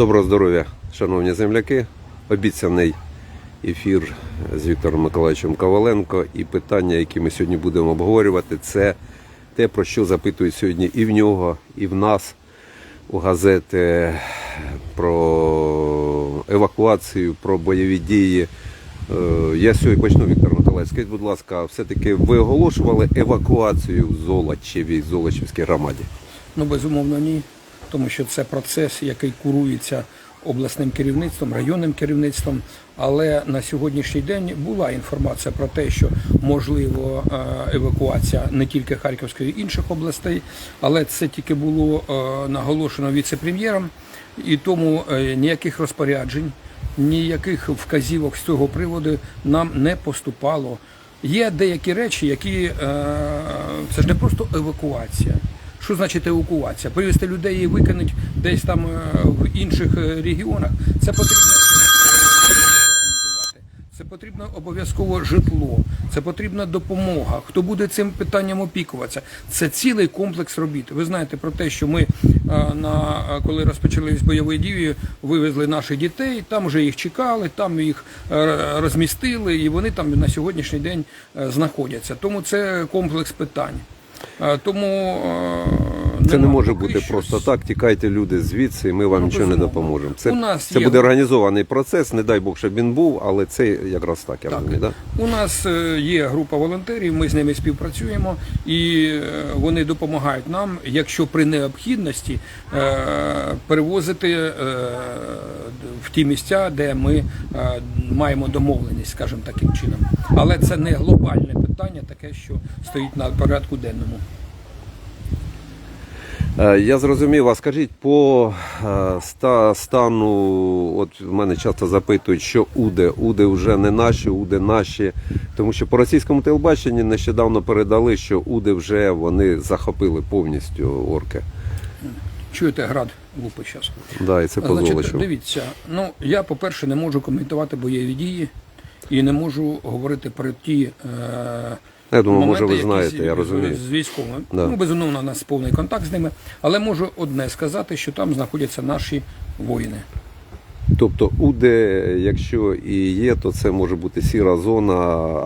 Доброго здоров'я, шановні земляки. Обіцяний ефір з Віктором Миколаївичем Коваленко. І питання, які ми сьогодні будемо обговорювати, це те, про що запитують сьогодні і в нього, і в нас у газети про евакуацію, про бойові дії. Е, Я сьогодні почну, Віктор Миколаївич. Скажіть, будь ласка, все-таки ви оголошували евакуацію в Золочеві, Золочівській громаді? Ну, безумовно, ні. Тому що це процес, який курується обласним керівництвом, районним керівництвом. Але на сьогоднішній день була інформація про те, що можливо е, евакуація не тільки Харківської інших областей, але це тільки було е, наголошено віце-прем'єром, і тому е, ніяких розпоряджень, ніяких вказівок з цього приводу нам не поступало. Є деякі речі, які це ж не просто евакуація. Що значить евакуація? Привезти людей і викинуть десь там е, в інших е, регіонах. Це потрібно організувати. Це потрібно обов'язково житло, це потрібна допомога. Хто буде цим питанням опікуватися? Це цілий комплекс робіт. Ви знаєте про те, що ми е, на коли розпочались бойові дії, вивезли наших дітей. Там вже їх чекали, там їх розмістили, і вони там на сьогоднішній день знаходяться. Тому це комплекс питань. Е, Тому е, Це не може бути просто так. Тікайте люди звідси, ми вам Ну, нічого не допоможемо. Це, це буде організований процес. Не дай Бог, щоб він був, але це якраз так, я розумію. Да? У нас е, є група волонтерів, ми з ними співпрацюємо, і е, вони допомагають нам, якщо при необхідності е, перевозити в ті місця, де ми маємо домовленість, скажімо таким чином. Але це не глобальне питання, таке, що стоїть на порядку денному. Е, Я зрозумів, а скажіть по е, стану, от в мене часто запитують, що УДЕ. УДЕ вже не наші, УДЕ наші. Тому що по російському телебаченні нещодавно передали, що УДЕ вже вони захопили повністю орки. Чуєте, град лупить зараз. Да, і це Значить, дивіться, ну я, по-перше, не можу коментувати бойові дії і не можу говорити про ті. Е, Я думаю, може, ви знаєте, я розумію. З військовими. Да. Ну, безумовно, у нас повний контакт з ними. Але можу одне сказати, що там знаходяться наші воїни. Тобто УДЕ, якщо і є, то це може бути сіра зона,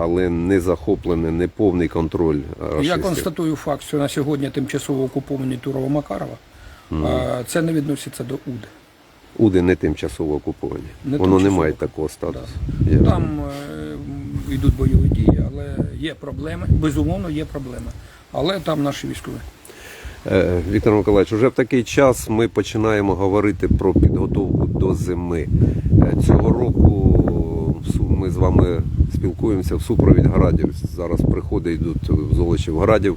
але не захоплений, не повний контроль Я констатую факт, що на сьогодні тимчасово окуповані Турова-Макарова. е, Це не відноситься до УД. УДИ не тимчасово окуповані. Не Воно не має такого статусу. Да. Я- Там е, йдуть бойові дії, але є проблеми. Безумовно, є проблеми. Але там наші військові. Е, Віктор Миколаївич, вже в такий час ми починаємо говорити про підготовку до зими. Е, Цього року ми з вами спілкуємося в супровід градів. Зараз приходи йдуть в Золочів градів.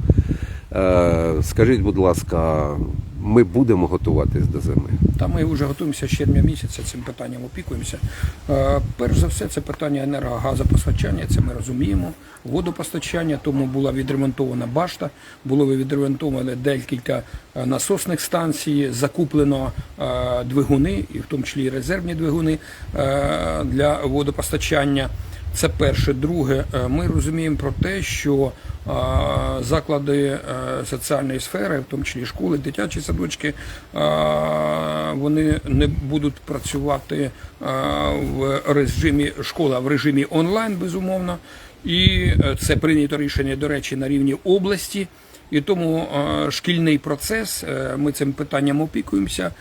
Е, Скажіть, будь ласка, ми будемо готуватись до зими? Та ми вже готуємося з червня місяця цим питанням опікуємося. Е, Перш за все, це питання енергогазопостачання, це ми розуміємо. Водопостачання, тому була відремонтована башта, було відремонтовано декілька е, насосних станцій, закуплено е, двигуни, і в тому числі і резервні двигуни для водопостачання. Це перше. Друге, е, ми розуміємо про те, що е, заклади е, соціальної сфери, в тому числі школи, дитячі садочки, вони не будуть працювати в режимі школа в режимі онлайн, безумовно. І це прийнято рішення, до речі, на рівні області. І тому е, шкільний процес, е, ми цим питанням опікуємося.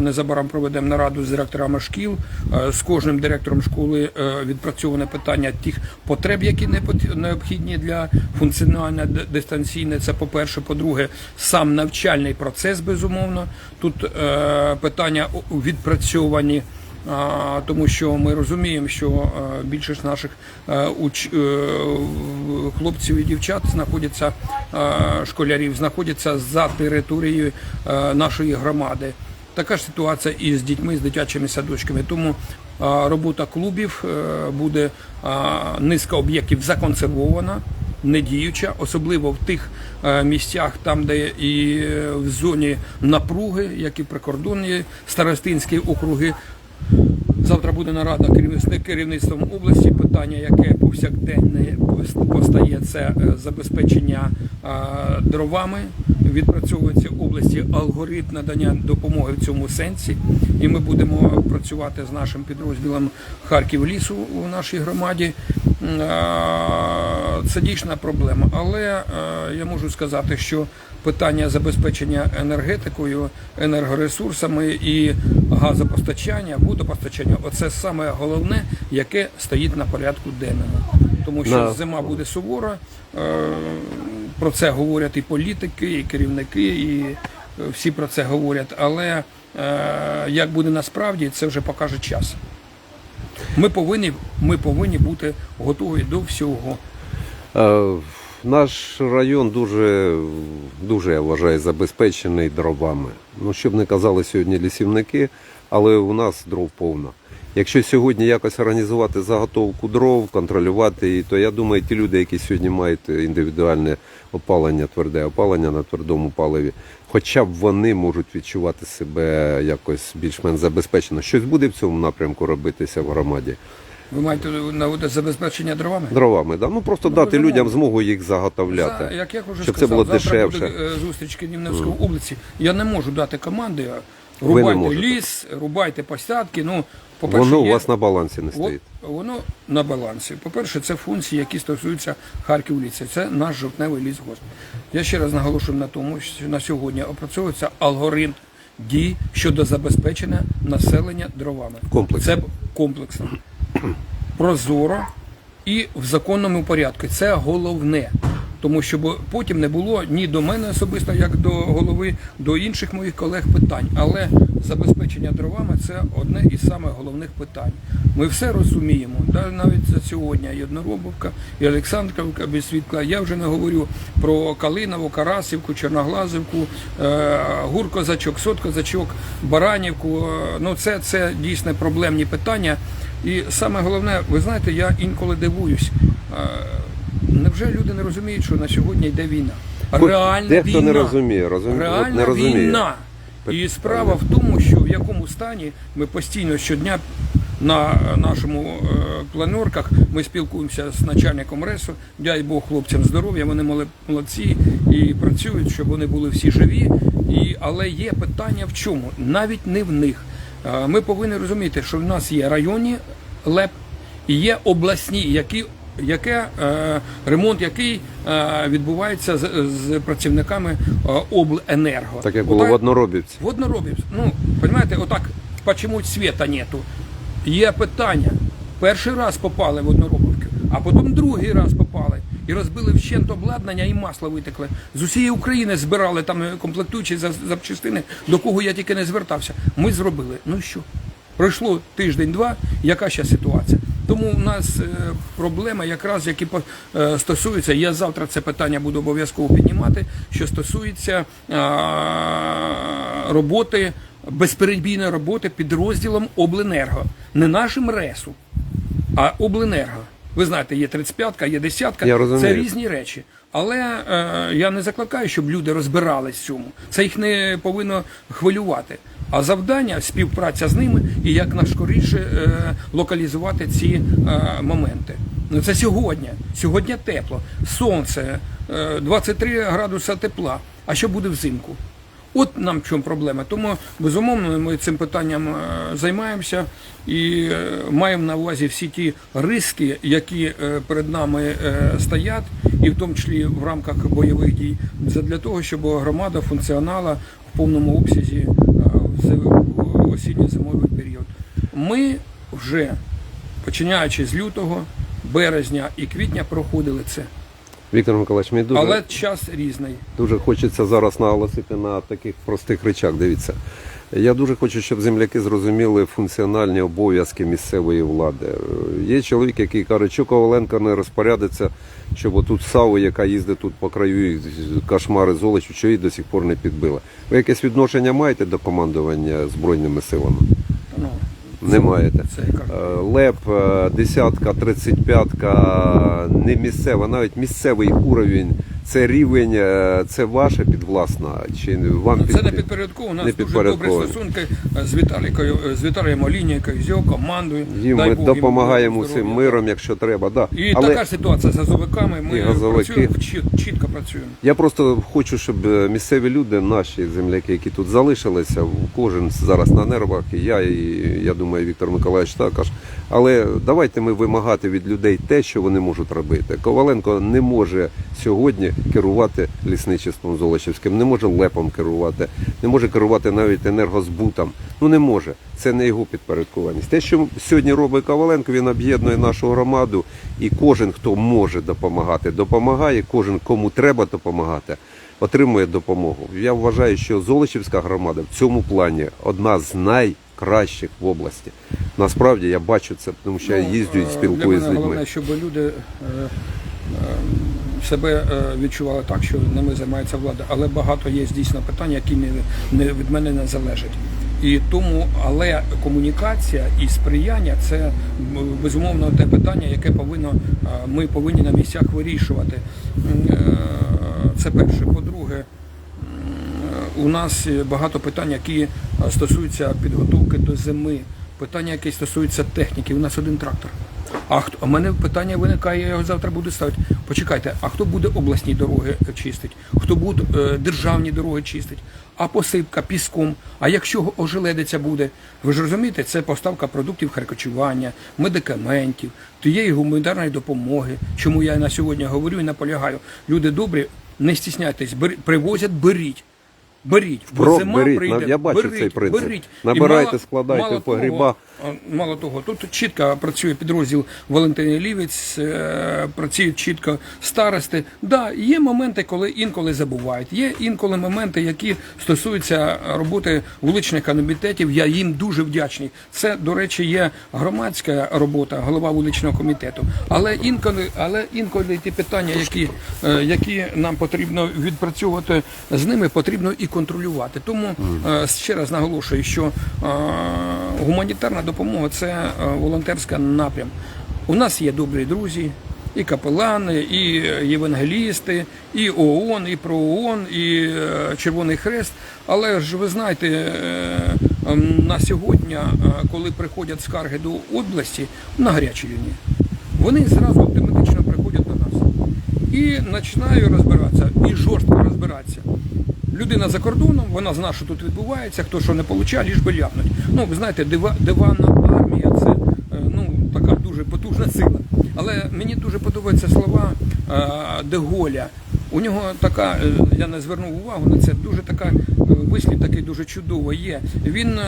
Незабаром проведемо нараду з директорами шкіл. Е, з кожним директором школи відпрацьоване питання тих потреб, які необхідні для функціонування дистанційне. Це по-перше, по-друге, сам навчальний процес, безумовно. Тут питання відпрацьовані. Тому що ми розуміємо, що більшість наших уч, хлопців і дівчат знаходяться школярів, знаходяться за територією нашої громади. Така ж ситуація і з дітьми, з дитячими садочками. Тому робота клубів е, буде низка об'єктів законсервована. Не діюча, особливо в тих е, місцях, там, де і е, в зоні напруги, як і прикордонні старостинські округи, Завтра буде нарада керівництв- керівництвом області. Питання, яке повсякденне постає, це е, забезпечення дровами, відпрацьовується в області алгоритм надання допомоги в цьому сенсі, і ми будемо працювати з нашим підрозділом Харків лісу у нашій громаді. Це дійсна проблема. Але е, я можу сказати, що питання забезпечення енергетикою, енергоресурсами і газопостачання, водопостачання оце саме головне, яке стоїть на порядку денному. Тому що зима буде сувора. е, Про це говорять і політики, і керівники, і е, всі про це говорять. Але як буде насправді, це вже покаже час. Ми повинні, ми повинні бути готові до всього. Е, Наш район дуже, дуже я вважаю, забезпечений дровами. Ну, щоб не казали сьогодні лісівники, але у нас дров повно. Якщо сьогодні якось організувати заготовку дров, контролювати її, то я думаю, ті люди, які сьогодні мають індивідуальне опалення, тверде опалення на твердому паливі, хоча б вони можуть відчувати себе якось більш-менш забезпечено. Щось буде в цьому напрямку робитися в громаді. Ви маєте на увазі забезпечення дровами? Дровами, да? ну просто Ну, дати людям змогу їх заготовляти. За, як я вже щоб це сказав, було завтра дешевше. буде зустріч Київської області. Я не можу дати команди. Рубайте ліс, рубайте посадки. Ну, Воно у вас на балансі не стоїть. воно на балансі. По-перше, це функції, які стосуються Харків ліця. Це наш жовтневий лісгосп. Я ще раз наголошую на тому, що на сьогодні опрацьовується алгоритм дій щодо забезпечення населення дровами. Комплексно. Це комплексно, прозоро і в законному порядку. Це головне. Тому щоб потім не було ні до мене особисто, як до голови, до інших моїх колег питань. Але забезпечення дровами це одне із самих головних питань. Ми все розуміємо. Навіть за сьогодні і Одноробовка, і Олександрівка без світла. Я вже не говорю про Калинову, Карасівку, Чорноглазівку, е, Гуркозачок, Соткозачок, Баранівку. Е, Ну це, це дійсно проблемні питання. І саме головне, ви знаєте, я інколи дивуюсь. е, Невже люди не розуміють, що на сьогодні йде війна? Реальна дехто війна. не розуміє, розумі- Реальна не розуміє. війна. І справа в тому, що в якому стані ми постійно щодня на нашому е, планерках ми спілкуємося з начальником РЕСу. Дай Бог хлопцям здоров'я, вони мали- молодці і працюють, щоб вони були всі живі. І, але є питання в чому? Навіть не в них. Е, Ми повинні розуміти, що в нас є районні ЛЕП і є обласні, які яке е, ремонт, який е, відбувається з, з працівниками обленерго. Так як було Отак- в одноробівці. Водноробівці. Ну, понимаете, отак, почему света нету? Є питання. Перший раз попали в одноробівки, а потім другий раз попали. Розбили вщент обладнання і масло витекли. З усієї України збирали там е, комплектуючі запчастини, до кого я тільки не звертався. Ми зробили. Ну що? Пройшло тиждень-два, яка ще ситуація? Тому у нас е, проблема, якраз які е, стосуються, я завтра це питання буду обов'язково піднімати, що стосується роботи, безперебійної роботи підрозділом Обленерго. Не нашим РЕСу, а Обленерго. Ви знаєте, є 35-ка, є 10-ка, Я це різні речі. Але е, я не закликаю, щоб люди розбирались в цьому. Це їх не повинно хвилювати. А завдання співпраця з ними і як найскоріше е, локалізувати ці е, моменти. Ну це сьогодні. Сьогодні тепло. Сонце, е, 23 градуса тепла. А що буде взимку? От нам в чому проблема. Тому безумовно ми цим питанням е, займаємося і е, маємо на увазі всі ті риски, які е, перед нами стоять, і в тому числі в рамках бойових дій, для того, щоб громада функціонала в повному обсязі в осінньо-зимовий період. Ми вже починаючи з лютого, березня і квітня проходили це, Віктор Миколаївич, мені дуже, але час різний. дуже хочеться зараз наголосити на таких простих речах. Дивіться. Я дуже хочу, щоб земляки зрозуміли функціональні обов'язки місцевої влади. Є чоловік, який каже, що Коваленко не розпорядиться, щоб отут САУ, яка їздить тут по краю, і кошмари золочу, що її до сих пор не підбила. Ви якесь відношення маєте до командування Збройними силами? Не маєте. Е, Леп, е, десятка, тридцять п'ятка, не місцева, навіть місцевий уровень це рівень, е, це ваша підвласна, чи вам Ну, Це не підпорядково. У нас не дуже добрі стосунки е, з Віталікою, е, з Віталієм Олійникою, з його командою. Їм Дай ми Бог допомагаємо усім миром, якщо треба. Да. І Але така ситуація з газовиками. Ми газовики. працюємо чіт- чітко працюємо. я просто хочу, щоб місцеві люди, наші земляки, які тут залишилися, кожен зараз на нервах, і я, і я думаю, Віктор Миколаївич також. Але давайте ми вимагати від людей те, що вони можуть робити. Коваленко не може сьогодні керувати лісничеством Золочівським, не може лепом керувати, не може керувати навіть енергозбутом. Ну не може. Це не його підпорядкованість. Те, що сьогодні робить Коваленко, він об'єднує нашу громаду, і кожен, хто може допомагати, допомагає. Кожен, кому треба допомагати, отримує допомогу. Я вважаю, що Золочівська громада в цьому плані одна з найкращих в області. Насправді я бачу це, тому що я Ну, їздю і е, спілкуюся з людьми. головне, щоб люди е, е, себе е, відчували так, що ними займається влада. Але багато є дійсно питань, які не, не від мене не залежать. І тому, але комунікація і сприяння це безумовно те питання, яке повинно е, ми повинні на місцях вирішувати. Е, Це перше. По-друге, у нас багато питань, які стосуються підготовки до зими, питання, які стосуються техніки. У нас один трактор. А хто а мене питання виникає, я його завтра буду ставити. Почекайте, а хто буде обласні дороги чистить? Хто буде е, державні дороги чистить? А посипка піском? А якщо ожеледиця буде? Ви ж розумієте, це поставка продуктів харчування, медикаментів, тієї гуманітарної допомоги. Чому я на сьогодні говорю і наполягаю. Люди добрі, не стісняйтесь, бери- привозять, беріть. Беріть, Брок зима беріть, прийде. я бачу беріть, цей принцип. Беріть. І Набирайте, мало- складайте мало в погріба. Того, а, мало того, тут чітко працює підрозділ Валентини Лівець, е, працюють чітко старости. Да, є моменти, коли інколи забувають. Є інколи моменти, які стосуються роботи вуличних комітетів. Я їм дуже вдячний. Це, до речі, є громадська робота, голова вуличного комітету. Але інколи, але інколи ті питання, які, е, які нам потрібно відпрацьовувати з ними, потрібно і контролювати. Тому е, ще раз наголошую, що е, гуманітарна допомога це е, волонтерська напрям. У нас є добрі друзі. І капелани, і євангелісти, і ООН, і ПроООН, і е, Червоний Хрест. Але ж ви знаєте, е, ем, на сьогодні, е, коли приходять скарги до області на гарячій лінії, вони зразу автоматично приходять до нас. І починаю розбиратися, і жорстко розбиратися. Людина за кордоном, вона знає, що тут відбувається, хто що не получає, ліж би ляпнуть. Ну, ви знаєте, дива, диванна армія це е, ну, така дуже потужна сила. Але мені дуже подобаються слова е, Деголя. У нього така, е, я не звернув увагу на це, дуже така вислів такий дуже чудовий є. Він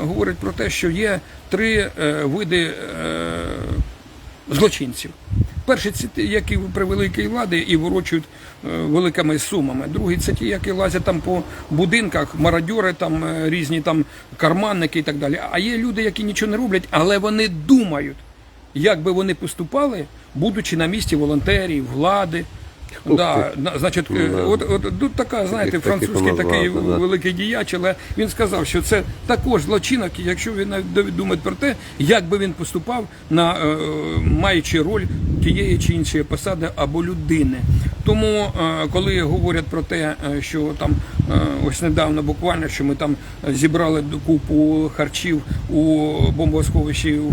говорить про те, що є три види злочинців. Перші це ті, які при великій владі і ворочують е, великими сумами. Другі це ті, які лазять там по будинках, мародьори, там е, різні там карманники і так далі. А є люди, які нічого не роблять, але вони думають, як би вони поступали, будучи на місці волонтерів, влади. Да, значить, е, Да. от, от тут така, знаєте, таких французький такий да. великий діяч, але він сказав, що це також злочинок, якщо він думає про те, як би він поступав, на е, маючи роль тієї чи іншої посади або людини. Тому, е, коли говорять про те, що там ось недавно буквально, що ми там зібрали купу харчів у бомбосховищі в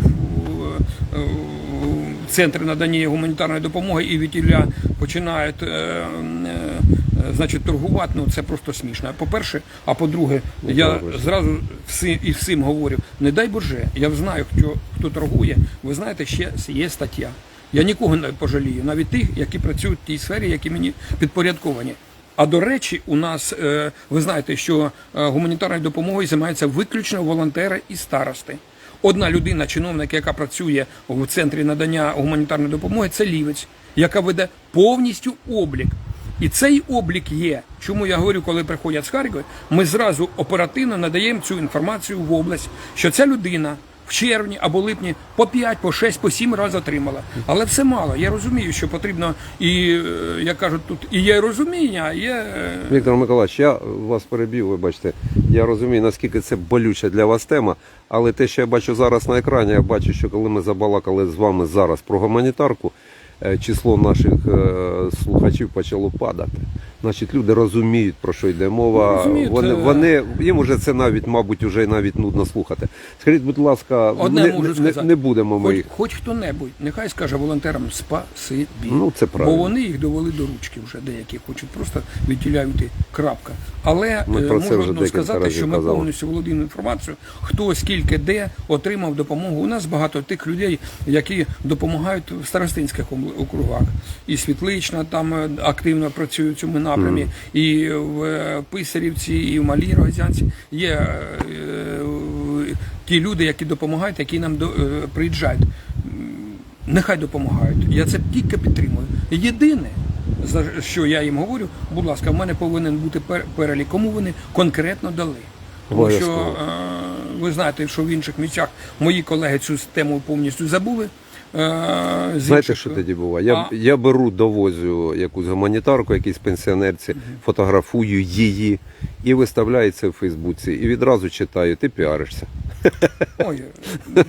центрі надання гуманітарної допомоги і відтіля починають е, е, значить, торгувати, ну це просто смішно. По-перше, а по-друге, я правда. зразу всі, і всім говорю, не дай Боже, я знаю, хто, хто торгує, ви знаєте, ще є стаття. Я нікого не пожалію, навіть тих, які працюють в тій сфері, які мені підпорядковані. А до речі, у нас е, ви знаєте, що е, гуманітарною допомогою займаються виключно волонтери і старости. Одна людина, чиновник, яка працює в центрі надання гуманітарної допомоги, це лівець, яка веде повністю облік. І цей облік є. Чому я говорю, коли приходять з Харкова, ми зразу оперативно надаємо цю інформацію в область, що ця людина в червні або липні по 5, по 6, по 7 разів отримала. Але все мало. Я розумію, що потрібно і, е, як кажуть, тут і є розуміння, а є. е, Віктор Миколаївич, я вас перебив, вибачте. Я розумію, наскільки це болюча для вас тема, але те, що я бачу зараз на екрані, я бачу, що коли ми забалакали з вами зараз про гуманітарку, е, число наших слухачів почало падати. Значить, люди розуміють, про що йде мова. Розуміють, Вони, е, вони їм уже це навіть, мабуть, уже навіть нудно слухати. Скажіть, будь ласка, Одне не, можу не, сказати. не будемо ми Хоч, їх. хоч хто-небудь, нехай скаже волонтерам спасибі. Ну, це Бо вони їх довели до ручки вже деякі хочуть просто відділяють крапка. Але Ми е, про це можу вже сказати, що ми казали. повністю володіємо інформацією, хто скільки де отримав допомогу. У нас багато тих людей, які допомагають в старостинських округах. І Світлична там е, активно працює в цьому напрямі, і в е, Писарівці, і в Малій Рогозянці є е, ті люди, які допомагають, які нам до- е, приїжджають. Нехай допомагають. Я це тільки підтримую. Єдине, за що я їм говорю, будь ласка, в мене повинен бути пер- перелік, кому вони конкретно дали. Тому що ви знаєте, що в інших місцях мої колеги цю тему повністю забули. Е, з Знаєте, що тоді буває? Я, А- я беру, довозю якусь гуманітарку, якійсь пенсіонерці, фотографую її і виставляю це в Фейсбуці. І відразу читаю, ти піаришся. Ой,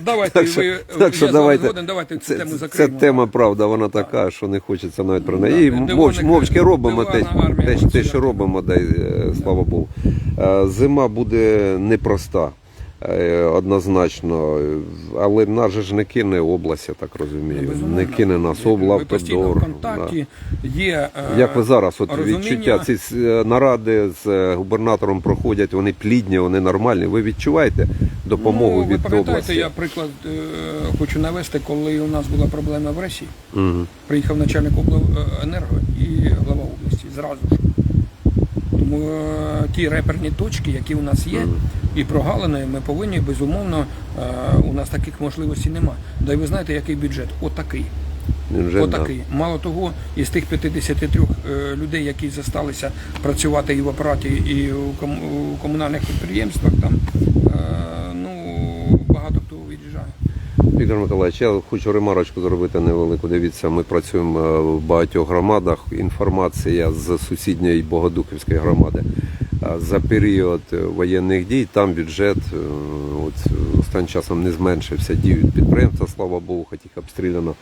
давайте Так що, ви так що я давайте, згоден, давайте цю це, тему це тема, правда, вона така, що не хочеться навіть про неї. І Да, мовч, дивоник- мовчки робимо те, те, те, що робимо, дай, е, слава Богу. Е, Зима буде непроста. Е, Однозначно, але нас же ж не кине область, я так розумію. Ну, Безумовно. Не кине нас облавтодор. да. є е, Як ви зараз от розуміння. відчуття ці е, наради з губернатором проходять, вони плідні, вони нормальні. Ви відчуваєте допомогу ну, ви від пам'ятаєте, області? я приклад хочу навести, коли у нас була проблема в Росії. Мгм. Приїхав начальник обленерго і глава області зразу ж. Тому е, ті реперні точки, які у нас є, і прогалини, ми повинні, безумовно, е, у нас таких можливостей немає. Да й ви знаєте, який бюджет? Отакий. Бюджет, Отакий. Отакий. Мало того, із тих 53 е, людей, які зосталися працювати і в апараті, і у комунальних підприємствах, там е, ну, багато хто від'їжджає. да. Віктор Миколаївич, я хочу ремарочку зробити невелику. Дивіться, ми працюємо е, в багатьох громадах. Інформація з сусідньої Богодухівської громади. За період е, воєнних дій там бюджет е, от, останнім часом не зменшився. Діють підприємства, слава Богу, хоч їх обстріляно.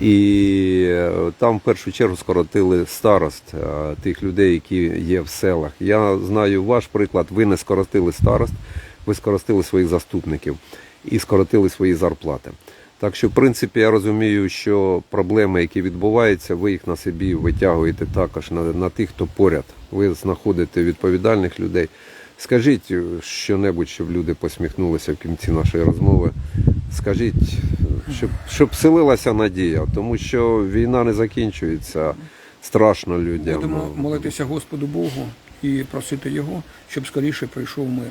І там в першу чергу скоротили старост тих людей, які є в селах. Я знаю ваш приклад, ви не скоротили старост, ви скоротили своїх заступників і скоротили свої зарплати. Так що, в принципі, я розумію, що проблеми, які відбуваються, ви їх на собі витягуєте також на, на тих, хто поряд. Ви знаходите відповідальних людей. Скажіть е, що-небудь, щоб люди посміхнулися в кінці нашої розмови. Скажіть, щоб, щоб селилася надія, тому що війна не закінчується. Страшно людям. Будемо молитися Господу Богу і просити Його, щоб скоріше прийшов мир,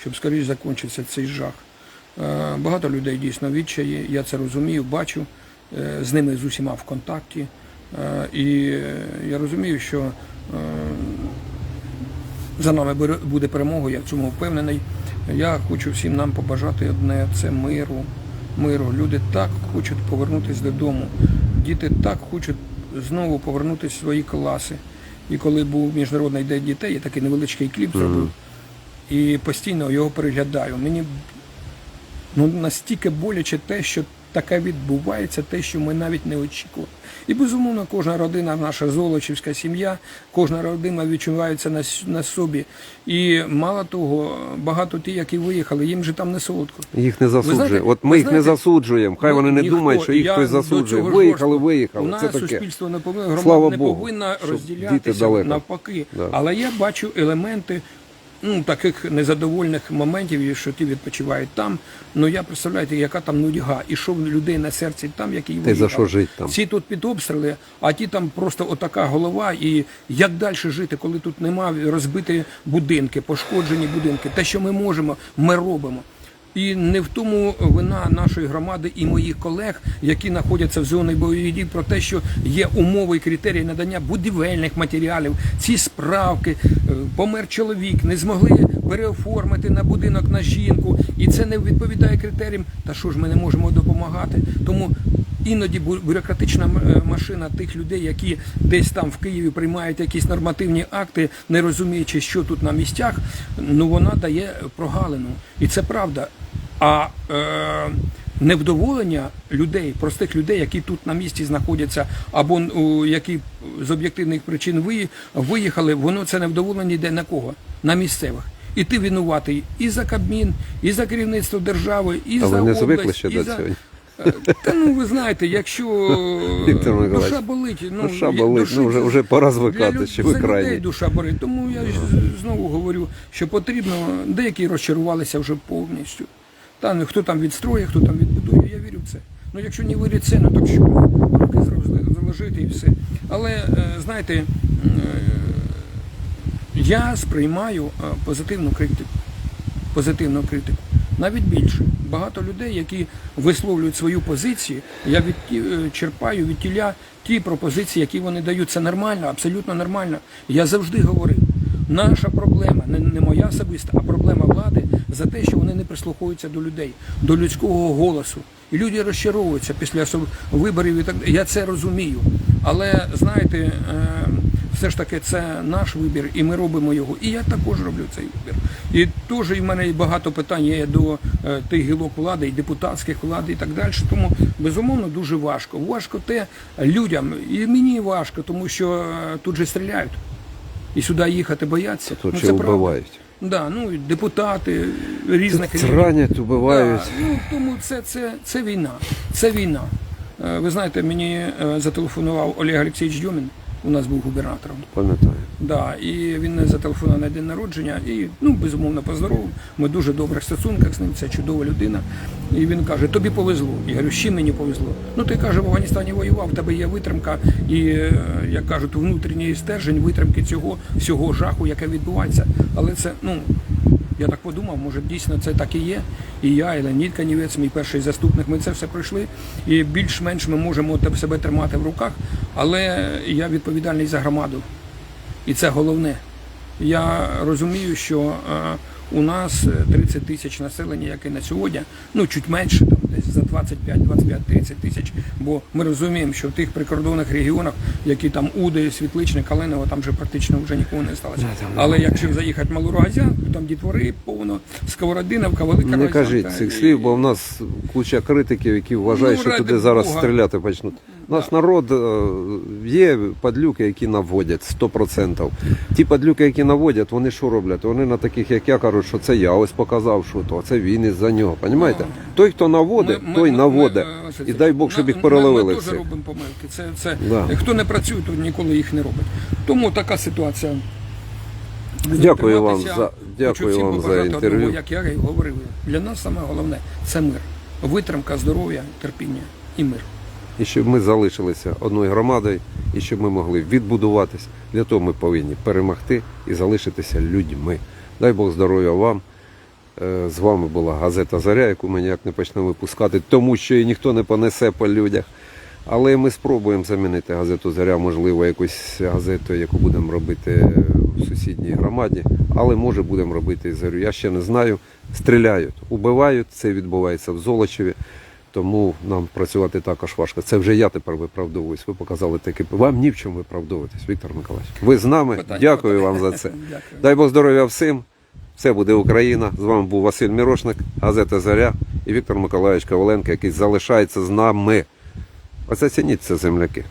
щоб скоріше закінчився цей жах. Е, Багато людей дійсно відчаї, я це розумію, бачу, е, з ними з усіма в контакті. Е, І я розумію, що за нами буде перемога, я в цьому впевнений. Я хочу всім нам побажати одне це миру. Миру. Люди так хочуть повернутися додому. Діти так хочуть знову повернутися в свої класи. І коли був міжнародний день дітей, я такий невеличкий кліп зробив. І постійно його переглядаю. Мені ну, настільки боляче те, що таке відбувається, те, що ми навіть не очікували. І безумовно, кожна родина, наша золочівська сім'я, кожна родина відчувається на, на собі. І мало того, багато ті, які виїхали, їм же там не солодко. Їх не засуджує. знаєте- От ми їх не засуджуємо. Хай Ну, вони не ніхто. думають, що їх хтось засуджує. Виїхали, виїхали. У нас Це таке. суспільство не повинно громада не повинна розділятися навпаки. Да. Але я бачу елементи. Ну, таких незадовольних моментів, що ті відпочивають там. Ну я представляєте, яка там нудьга, і що в людей на серці там, які Ти за що жить там? Всі тут під обстріли, а ті там просто отака голова. І як далі жити, коли тут нема розбиті будинки, пошкоджені будинки. Те, що ми можемо, ми робимо. І не в тому вина нашої громади і моїх колег, які знаходяться в зоні бойових дій, про те, що є умови і критерії надання будівельних матеріалів, ці справки, е, помер чоловік, не змогли переоформити на будинок на жінку, і це не відповідає критеріям. Та що ж ми не можемо допомагати? Тому іноді бюрократична е, машина тих людей, які десь там в Києві приймають якісь нормативні акти, не розуміючи, що тут на місцях, ну вона дає прогалину. І це правда. А е, невдоволення людей, простих людей, які тут на місці знаходяться, або які з об'єктивних причин ви- виїхали, воно це невдоволення йде на кого? На місцевих. І ти винуватий і за Кабмін, і за керівництво держави, і А за ви не область, звикли ще і до за... цього? Е, Та ну ви знаєте, якщо Віктор Миколаївич, душа болить, ну душа болить, ну, вже- вже пора звикати, що ви крайні. душа болить. Тому я ж знову говорю, що потрібно, деякі розчарувалися вже повністю. Та ну, хто там відстроє, хто там відбудує, я вірю в це. Ну якщо не вірять в це, ну так що руки заложити і все. Але е, знаєте, е, я сприймаю е, позитивну критику. Позитивну критику. Навіть більше. Багато людей, які висловлюють свою позицію, я від, е, черпаю від тіля ті пропозиції, які вони дають. Це нормально, абсолютно нормально. Я завжди говорив, наша проблема, не, не моя особиста, а проблема влади за те, що вони не прислухаються до людей, до людського голосу. І люди розчаровуються після виборів і так. Я це розумію. Але знаєте, е, все ж таки це наш вибір, і ми робимо його. І я також роблю цей вибір. І теж в мене багато питань є до е, тих гілок влади, і депутатських влади, і так далі. Тому безумовно дуже важко. Важко те людям, і мені важко, тому що е, тут же стріляють. І сюди їхати бояться. Тут Ну, це вбивають. Да, ну і депутати різних. Ранять, убивають. Да, ну, тому це, це, це війна. Це війна. Е, Ви знаєте, мені зателефонував Олег Олексійович Дьомін, у нас був губернатором. Пам'ятаю. Да, і він мене зателефонував на день народження і ну безумовно поздоровив. Ми дуже добрих стосунках з ним. Це чудова людина. І він каже: тобі повезло. Я говорю, чим мені повезло? Ну ти каже, в Афганістані воював, в тебе є витримка і, е, як кажуть, внутрішній стержень витримки цього всього жаху, яке відбувається. Але це ну. Я так подумав, може дійсно це так і є. І я, і Леонід Канівець, мій перший заступник, ми це все пройшли. І більш-менш ми можемо себе тримати в руках, але я відповідальний за громаду. І це головне. Я розумію, що е, у нас е, 30 тисяч населення, яке на сьогодні, ну чуть менше, там десь за 25, 25, 30 тисяч. Бо ми розуміємо, що в тих прикордонних регіонах, які там Уди, Світличне, Калиново, там вже практично вже нікого не сталося. Але якщо заїхати в Малу Рогазянку, там дітвори повно, Сковородиновка, Велика Не кажіть цих слів, бо в нас куча критиків, які вважають, Ну, що туди зараз Бога. стріляти почнуть. У нас народ е, є падлюки, які наводять 100%. Ті падлюки, які наводять, вони що роблять? Вони на таких, як я кажуть, що це я ось показав, що то, це він із-за нього. Понімаєте? Той, хто наводить, Ми- ми- той ми- наводить. ми, е, І дай Бог, щоб їх переловили Ми, ми теж робимо помилки. Це, це, Да. Хто не працює, то ніколи їх не робить. Тому така ситуація. Дякую вам за- дякую вам за інтерв'ю. одного, як я і говорив. Для нас саме головне це мир. Витримка, здоров'я, терпіння і мир. І щоб ми залишилися одною громадою, і щоб ми могли відбудуватись. Для того ми повинні перемогти і залишитися людьми. Дай Бог здоров'я вам. Е, З вами була газета Заря, яку ми ніяк не почнемо випускати, тому що її ніхто не понесе по людях. Але ми спробуємо замінити газету Заря, можливо, якусь газету, яку будемо робити в сусідній громаді. Але може будемо робити зарю. Я ще не знаю. Стріляють, убивають. Це відбувається в Золочеві. Тому нам працювати також важко. Це вже я тепер виправдовуюсь. Ви показали таке. Вам ні в чому виправдовуватись, Віктор Миколаївич. Ви з нами. Питання, Дякую питання. вам за це. Дякую. Дай Бог здоров'я всім. Все буде Україна. З вами був Василь Мірошник, газета Заря і Віктор Миколаївич Коваленко, який залишається з нами. Оце цініть це земляки.